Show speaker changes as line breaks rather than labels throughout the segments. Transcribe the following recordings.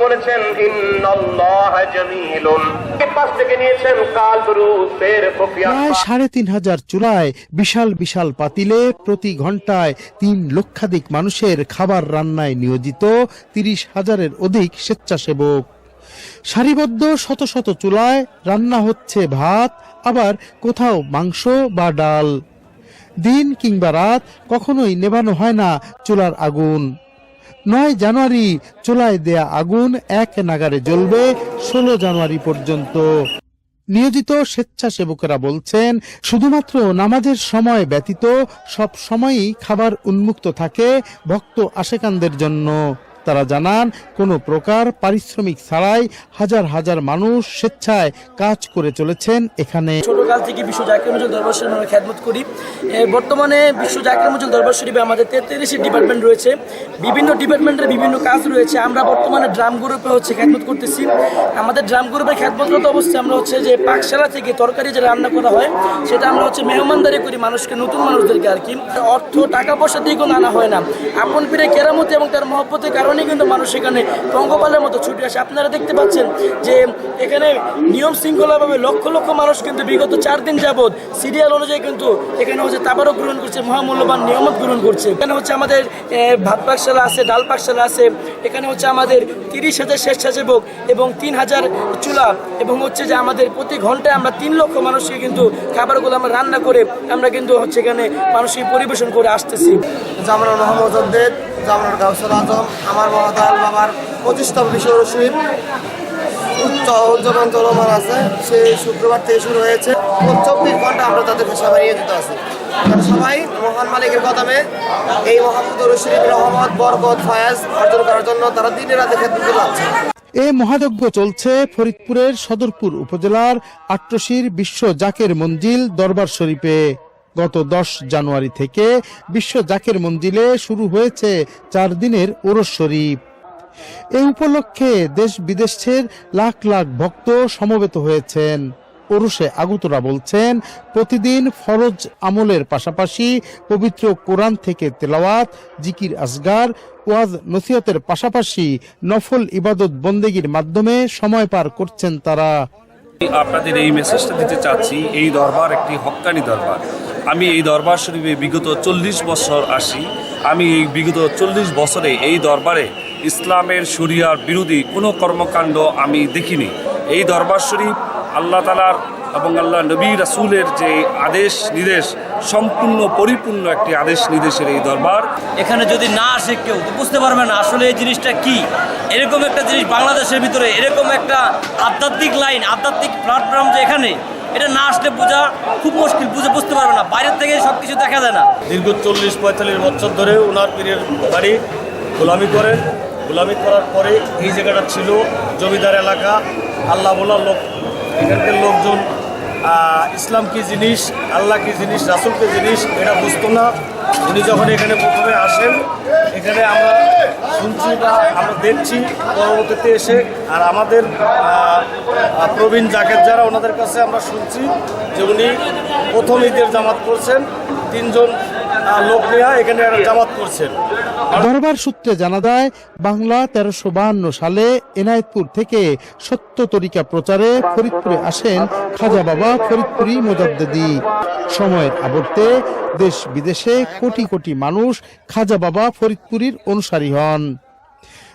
বলেছেন
সাড়ে তিন হাজার চুলায় বিশাল বিশাল পাতিলে প্রতি ঘন্টায় তিন লক্ষাধিক মানুষের খাবার রান্নায় নিয়োজিত তিরিশ হাজারের অধিক স্বেচ্ছাসেবক। সারিবদ্ধ শত শত চুলায় রান্না হচ্ছে ভাত, আবার কোথাও মাংস বা ডাল। দিন কিংবা রাত কখনোই নেভানো হয় না চুলার আগুন। নয় জানুয়ারি চোলায় দেয়া আগুন এক নাগারে জ্বলবে ষোলো জানুয়ারি পর্যন্ত। নিয়োজিত স্বেচ্ছাসেবকেরা বলছেন, শুধুমাত্র নামাজের সময় ব্যতীত সব সময়ই খাবার উন্মুক্ত থাকে ভক্ত আশেকানদের জন্য। তারা জানান, কোনো প্রকার পারিশ্রমিক ছাড়াই হাজার হাজার মানুষ স্বেচ্ছায় কাজ করে চলেছেন এখানে।
ছোটকাল থেকে বিশ্ব জাকির মজুল দরবার শরীফ করি। বর্তমানে বিশ্ব জাকির মজুল দরবার শরীফে আমাদের তেত্রিশটি ডিপার্টমেন্ট রয়েছে। বিভিন্ন ডিপার্টমেন্টের বিভিন্ন কাজ রয়েছে। আমরা বর্তমানে ড্রাম গ্রুপে হচ্ছে খ্যাতমত করতেছি। আমাদের ড্রাম গ্রুপের খ্যাতমতরত অবস্থায় আমরা হচ্ছে যে পাকশালা থেকে তরকারি যে রান্না করা হয়, সেটা আমরা হচ্ছে মেহমানদারি করি মানুষকে, নতুন মানুষদেরকে আর কি। অর্থ, টাকা পয়সা দিয়ে কোনো আনা হয় না। আপন পীরে কেরামতি এবং তার মহব্বতের কারণে কিন্তু মানুষ এখানে পঙ্গপালের মতো ছুটে আসে। আপনারা দেখতে পাচ্ছেন যে এখানে নিয়ম শৃঙ্খলাভাবে লক্ষ লক্ষ মানুষ কিন্তু বিগত চার দিন যাবৎ সিরিয়াল অনুযায়ী কিন্তু এখানে হচ্ছে তাবারও গ্রহণ করছে, মহামূল্যবান নিয়মত গ্রহণ করছে। এখানে হচ্ছে আমাদের ভাত পাকশালা আছে, ডাল পাকশালা আছে, এখানে হচ্ছে আমাদের তিরিশ হাজার স্বেচ্ছাসেবক এবং তিন হাজার চুলা এবং হচ্ছে যে আমাদের প্রতি ঘন্টায় আমরা তিন লক্ষ মানুষকে কিন্তু খাবারগুলো আমরা রান্না করে আমরা কিন্তু হচ্ছে এখানে মানুষকে পরিবেশন করে আসতেছি।
জামানুর মোহাম্মদ জামানুর গাউসুল আজম, আমার মহাদয়াল বাবার পঁচিশতম বিশ্ব রসিদ উচ্চ উদযাপন চলমান আছে। সেই শুক্রবার থেকে শুরু হয়েছে। চব্বিশ ঘণ্টা আমরা তাদের সবাই নিয়োজিত আছি। সবাই মহান মালিকের কদমে এই মোহাম্মদ রশিদ রহমত, বরকত, ফায়াজ অর্জন করার জন্য তারা দিনে রাতে ক্ষেত্রে যাচ্ছে
এ মহাযজ্ঞ চলছে ফরিদপুরের সদরপুর উপজেলার আট্রসির বিশ্ব জাকের মঞ্জিল দরবার শরীফে। গত দশ জানুয়ারি থেকে বিশ্ব জাকের মন্দিরে শুরু হয়েছে চার দিনের ওরস শরীফ। এই উপলক্ষে দেশ বিদেশের লাখ লাখ ভক্ত সমবেত হয়েছেন। ওরসে আগুতরা বলছেন, প্রতিদিন ফরজ আমলের পাশাপাশি পবিত্র কোরআন থেকে তেলাওয়াত, জিকির আসগার, ওয়াজ নসিহতের পাশাপাশি নফল ইবাদত বন্দেগীর মাধ্যমে সময় পার করছেন তারা।
আপনাদের এই মেসেজটা দিতে চাচ্ছি, এই দরবার একটি হক্কানি দরবার। আমি এই দরবার শরীফে বিগত চল্লিশ বছর আসি। আমি এই বিগত চল্লিশ বছরে এই দরবারে ইসলামের শরিয়ার বিরোধী কোনো কর্মকাণ্ড আমি দেখিনি। এই দরবার শরীফ আল্লাহ তালার এবং আল্লাহ নবী রাসুলের যে আদেশ নির্দেশ, সম্পূর্ণ পরিপূর্ণ একটি আদেশ নির্দেশের এই দরবার।
এখানে যদি না আসে কেউ, তো বুঝতে পারবে না আসলে এই জিনিসটা কি। এরকম একটা জিনিস বাংলাদেশের ভিতরে, এরকম একটা আধ্যাত্মিক লাইন, আধ্যাত্মিক প্ল্যাটফর্ম যে এখানে এটা না আসলে বোঝা খুব মুশকিল, বুঝে বুঝতে পারবে না। বাইরের থেকে সব কিছু দেখা যায় না।
দীর্ঘ চল্লিশ পঁয়তাল্লিশ বছর ধরে ওনার পীরের বাড়ি গোলামি করেন গোলামি করার পরে এই জায়গাটা ছিল জমিদার এলাকা। আল্লাহ বলার লোক, এখানকার লোকজন ইসলাম কি জিনিস, আল্লাহ কি জিনিস, রাসুল কি জিনিস, এটা বুঝতো না। উনি যখন এখানে প্রথমে আসেন, এখানে আমরা শুনছি বা আমরা দেখছি, পরবর্তীতে এসে, আর আমাদের প্রবীণ জাকের যারা, ওনাদের কাছে আমরা শুনছি যে উনি প্রথম ঈদের জামাত করছেন। তিনজন লোক নিয়ে এখানে জামাত করছেন।
দরবার সূত্রে জানা যায়, বাংলা তেরোশো বাহান্ন সালে এনায়েতপুর থেকে সত্য তরিকা প্রচারে ফরিদপুরে আসেন খাজা বাবা ফরিদপুরি মোজাদ্দেদি। সময়ের আবর্তে দেশ বিদেশে কোটি কোটি মানুষ খাজা বাবা ফরিদপুরীর অনুসারী হন।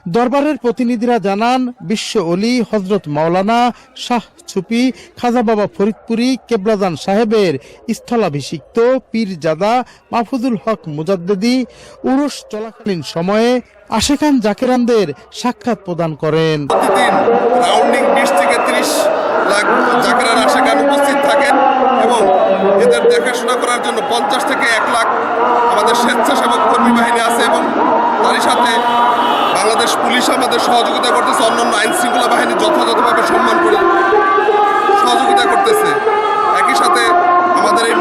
দরবারের প্রতিনিধিরা জানান, বিশ্ব অলি হজরত মাওলানা শাহ ছুপি, খাজা বাবা ফরিদপুরি, কেবলাজান সাহেবের স্থলাভিষিক্ত পীরজাদা মাহফুজুল হক মুজাদ্দেদি উরুস চলাকালীন সময়ে আশেখান জাকেরানদের সাক্ষাৎ প্রদান করেন।
জাকেরার আশেখান উপস্থিত থাকেন এবং এদের দেখাশোনা করার জন্য পঞ্চাশ থেকে এক লাখ আমাদের স্বেচ্ছাসেবক কর্মী বাহিনী আছে এবং তারই সাথে বাংলাদেশ পুলিশ আমাদের সহযোগিতা করতেছে, অন্যান্য আইন শৃঙ্খলা বাহিনী যথাযথভাবে সম্মান করে সহযোগিতা করতেছে। একই সাথে আমাদের এই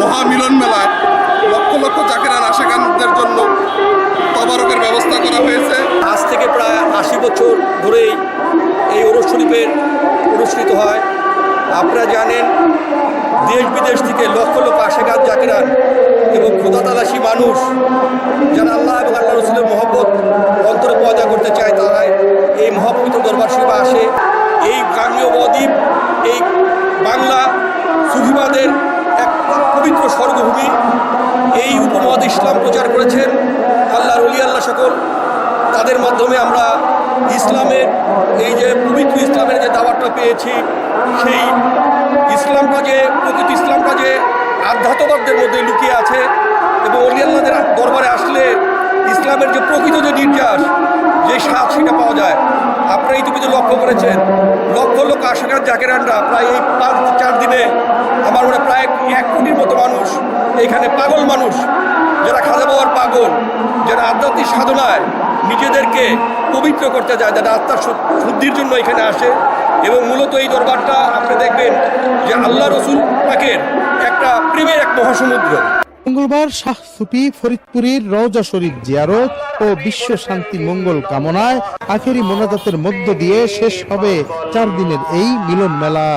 মহামিলন মেলায় লক্ষ লক্ষ জাকেরান আশেখানদের জন্য তবারকের ব্যবস্থা করা হয়েছে।
আজ থেকে প্রায় আশি বছর ধরেই শরীফের অনুষ্ঠিত হয়। আপনারা জানেন, দেশ বিদেশ থেকে লক্ষ লক্ষ আশেখাত জাকিরান এবং খোদা তালাশি মানুষ যারা আল্লাহ এবং আল্লাহ রসুলের মহব্বত অন্তরে পয়দা করতে চায় তারা
দরবার শরীফে আসে। এই গাঙ্গেয় বদ্বীপ এই বাংলা সুফিবাদের এক পবিত্র স্বর্গভূমি। এই উপমহাদ ইসলাম প্রচার করেছেন। আল্লাহর অলি, আল্লাহ সকল। তাদের মাধ্যমে আমরা ইসলামের এই যে পবিত্র ইসলামের যে দাওয়াতটা পেয়েছি, সেই ইসলামটা যে প্রকৃত ইসলামটা যে আধ্যাত্মবাদদের মধ্যে লুকিয়ে আছে এবং অলি আল্লাহদের দরবারে আসলে ইসলামের যে প্রকৃত যে নির্যাস, যে স্বাদ সেটা পাওয়া যায়। আপনারা ইতিমধ্যে লক্ষ্য করেছেন, লক্ষ লক্ষ আশাকার জাকেরানরা প্রায় এই পাঁচ চার দিনে আমার মনে প্রায় এক কোটির মতো মানুষ, এখানে পাগল মানুষ, যারা খাজা বাবার পাগল, যারা আধ্যাত্মিক সাধনায় নিজেদেরকে পবিত্র করতে যায় যারা আত্মার শুদ্ধির জন্য এখানে আসে। এবং মূলত এই দরবারটা আপনি দেখবেন যে আল্লাহ রসুল পাকের একটা প্রেমের এক মহাসমুদ্র।
মঙ্গলবার শাহ সুফি ফরিদপুরের রওজা শরীফ জিয়ারত ও বিশ্ব শান্তি মঙ্গল কামনায় আখেরি মোনাজাতের মধ্য দিয়ে শেষ হবে চার দিনের এই মিলন মেলা।